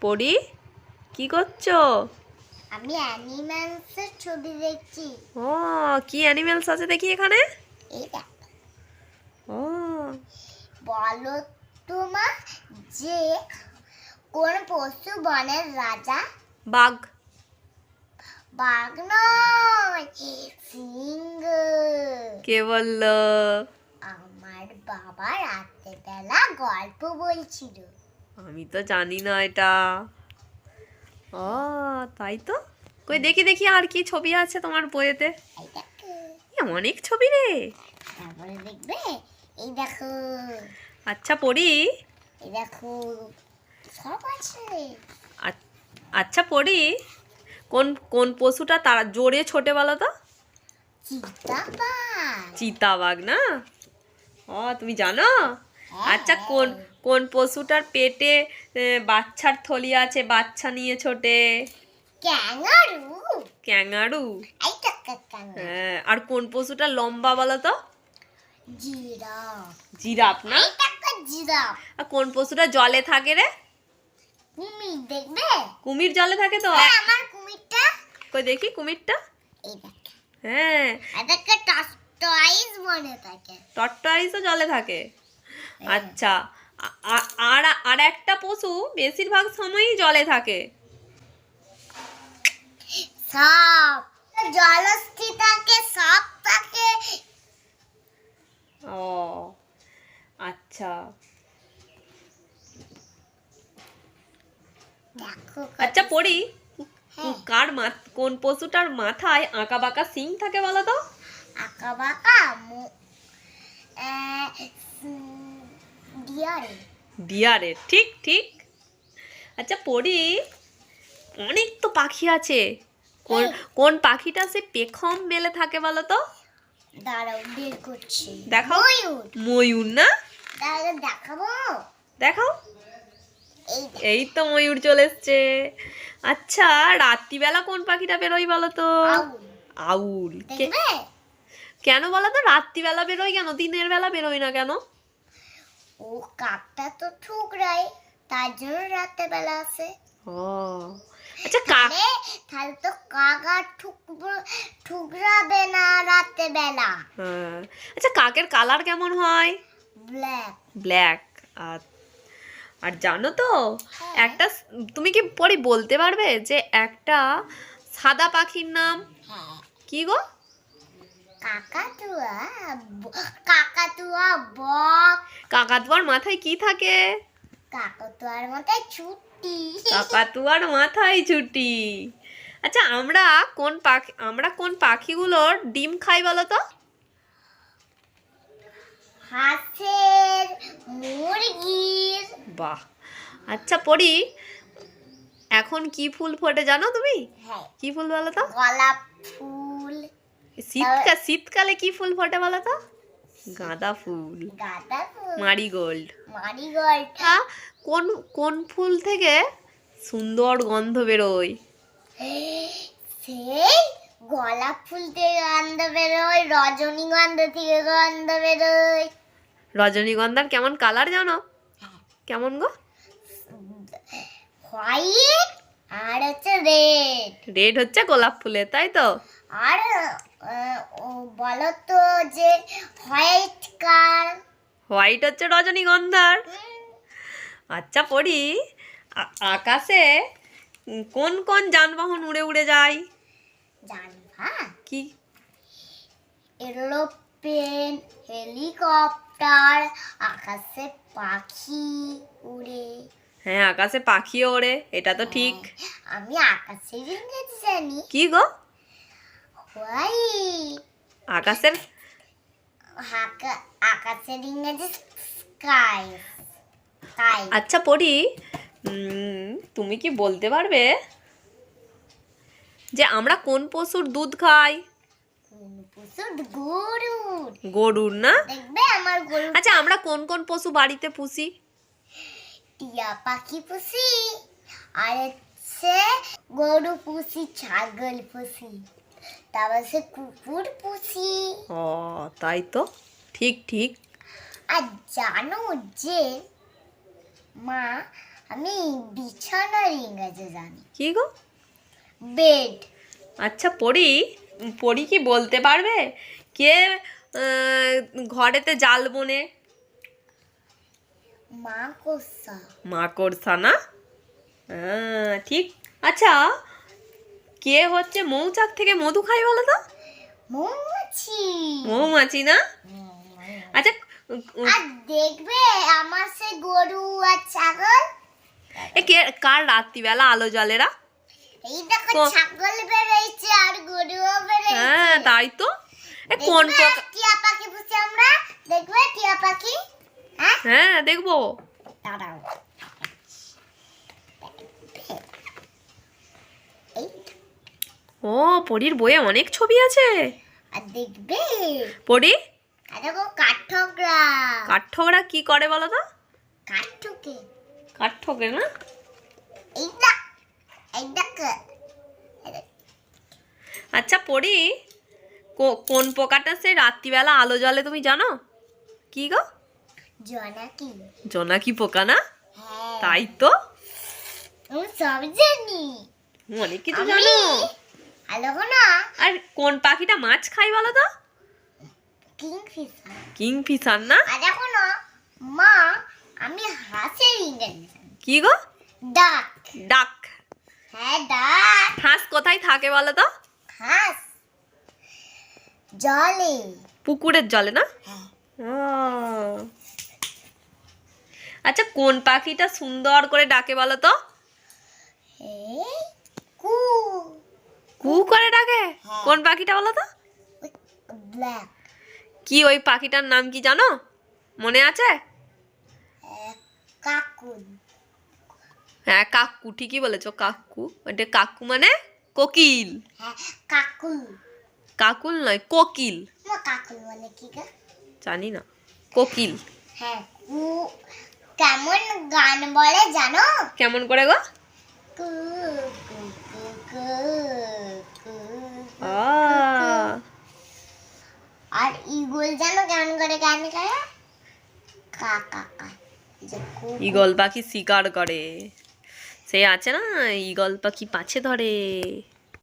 পড়ি? কি করছ? আমি অ্যানিম্যালসের ছবি দেখছি। ও কি অ্যানিমেলস আছে দেখি এখানে? ও। বলো তোমা যে কোন পশু বনের রাজা? বাঘ। বাঘ নয় সিংহ। কে বলল? আমার বাবা রাত্রেবেলা গল্প বলছিল। আমি তো জানি না এটা। ও তাই তো? কই দেখি দেখি আর কি ছবি আছে তোমার বইয়েতে? অনেক ছবি রে। তারপরে দেখবে এই দেখো। আচ্ছা পড়ি। এই দেখো সব আছে। আ- আচ্ছা পড়ি। কোন কোন পশুটা তারা জোরে ছোটে বলো তো? চিতা চিতাবাঘ না? ও তুমি জানো? আচ্ছা কোন কোন পশুটার পেটে বাচ্চার থলি আছে বাচ্চা নিয়ে ছোটে? ক্যাঙ্গারু হ্যাঁ আর কোন পশুটা লম্বা বলো তো? জিরাফ। জিরাফ না? জিরাফ। আর কোন পশুটা জলে থাকে রে? কুমির দেখবে? কুমির জলে থাকে তো? হ্যাঁ, আমার কুমিরটা। কই দেখি কুমিরটা? এই দেখ। হ্যাঁ। এটাকে মনে থাকে। জলে থাকে? আচ্ছা। আর আর একটা পশু বেশিরভাগ সময়ই জলে থাকে। সাপ জলস্থি থাকে সাপ থাকে। ও আচ্ছা। আচ্ছা পড়ি। হ্যাঁ। কার মাথ কোন পশুটার মাথায় আঁকা বাঁকা সিং থাকে বলো তো? আঁকা বাঁকা ডিয়ারের ঠিক ঠিক। আচ্ছা পড়ি অনেক তো পাখি আছে। কোন। কোন পাখিটা সে পেখম মেলে থাকে বলো তো? দাঁড়াও বের করছি। দেখাও। ময়ূর। ময়ূর না? তাহলে দেখাবো? দেখাও। এই তো ময়ূর চলে এসছে। আচ্ছা রাত্রিবেলা কোন পাখিটা বেরোয় বলো তো? আউল। আউল। কেন বলো তো? রাত্রিবেলা বেরোয় কেন? দিনের বেলা বেরোয় না কেন? ও কাকটা তো ঠুকরাই তার জন্য রাতে বেলা আসে ও আচ্ছা কাক তাহলে তো কাকা ঠুকবো ঠুকরাবে না রাতে বেলা হ্যাঁ। আচ্ছা কাকের কালার কেমন হয়? ব্ল্যাক ব্ল্যাক আর আর জানো তো একটা তুমি কি পরে বলতে পারবে যে একটা সাদা পাখির নাম? হ্যাঁ। কি গো? কাকাতুয়া কাকাতুয়া বক কাকাতুয়ার মাথায় কি থাকে? কাকাতুয়ার মতো ছুটি। কাকাতুয়ার মাথায় ছুটি। আচ্ছা আমরা কোন পাখি আমরা কোন পাখিগুলোর ডিম খাই বলো তো হাঁসের মুরগির। বাহ। আচ্ছা পড়ি। এখন কি ফুল ফোটে জানো তুমি? হ্যাঁ। কি ফুল বলো তো গোলাপ ফুল। শীতকাল শীতকালে কি ফুল ফোটে বলো তো গাঁদা ফুল। মারিগোল্ড। মারিগোল্ড। কোন কোন ফুল থেকে সুন্দর গন্ধ বেরোয়? সেই গোলাপ ফুল থেকে গন্ধ বেরোয় রজনীগন্ধা থেকে গন্ধ বেরোয়। রজনীগন্ধার কেমন কালার জানো? কেমন গো? হোয়াইট আর হচ্ছে রেড। রেড হচ্ছে গোলাপ ফুলের তাই তো? আর বলো তো যে হোয়াইট কার? হোয়াইট হচ্ছে রজনীগন্ধার। আচ্ছা পড়ি। আকাশে কোন কোন যানবাহন উড়ে উড়ে যায়? জানবা কি? এরোপ্লেন হেলিকপ্টার আকাশে পাখি উড়ে। হ্যাঁ আকাশে পাখিও ওড়ে এটা তো ঠিক। আমি ইংরেজি জানি। কি গো? আকাশের? আকাশের ইংরেজি স্কাই আচ্ছা পড়ি। তুমি কি বলতে পারবে যে আমরা কোন পশুর দুধ খাই? পশুর গরুর। গরুর না? আচ্ছা আমরা কোন কোন পশু বাড়িতে পুষি? টিয়া পাখি পুষি আর হচ্ছে গরু পুষি ছাগল পুষি। তারপর সে কুকুর পুষি। ও তাই তো? ঠিক ঠিক। আর জানো যে মা আমি বিছানার ইংরেজি জানি। কি গো? বেড। আচ্ছা পড়ি? পড়ি কি বলতে পারবে? কে ঘরেতে জাল বনে? মা কোসা মাকড়সা না? হ্যাঁ, ঠিক। আচ্ছা কে হচ্ছে মৌচাক থেকে মধু খাই বলো তো? মৌমাছি। মৌমাছি না? আচ্ছা আর দেখবে আমার সে গরু আর ছাগল। এ কে কার রাত্রিবেলা আলো জ্বলেরা এই দেখো ছাগল বেরোইছে আর গরুও বেরোইছে হ্যাঁ তাই তো। এ কোন টিয়া পাখি বুঝছি আমরা? দেখবে টিয়া পাখি? হ্যাঁ? হ্যাঁ দেখব। দাঁড়াও। ও পরীর বইয়ে অনেক ছবি আছে। আর দেখবে? পড়ি আর দেখো কাঠঠোকরা। কাঠঠোকরা কি করে বলো তো? কাঠঠোকে। কাঠঠোকে না? এই দেখ এই দেখ এই দেখ। আচ্ছা পড়ি কোন পোকাটা সে রাত্রিবেলা আলো জ্বলে তুমি জানো? কি গো? জনাকি। জোনাকি পোকা না? হ্যাঁ। তাই তো? সব জানি। অনেক কিছু জানো। আর কোন পাখিটা মাছ খাই বলো তো? কিংফিশার। কিং ফিশার না মা আমি হাঁসের কি গো? ডাক। ডাক। হ্যাঁ ডাক। হাঁস কোথায় থাকে বলো তো? হাঁস। জলে। পুকুরের জলে না? হ্যাঁ। আচ্ছা কোন পাখিটা সুন্দর করে ডাকে বলো তো? কু কু করে ডাকে? হ্যাঁ। কোন পাখিটা বলো তো? কি ওই পাখিটার নাম কি জানো? মনে আছে? কাকুন। হ্যাঁ কাকু ঠিকই বলেছ কাকু। ওটা কাকু মানে কোকিল। হ্যাঁ কাকুল কাকুল নয় কোকিল। কাকুল মানে কি জানি না। কোকিল। হ্যাঁ কেমন গান বলে জানো? কেমন করে গো? আর ইগল জানো কেমন করে গান গায়? কা কা ঈগল পাখি শিকার করে। সে আছে না? ইগল পাখি পাছে ধরে।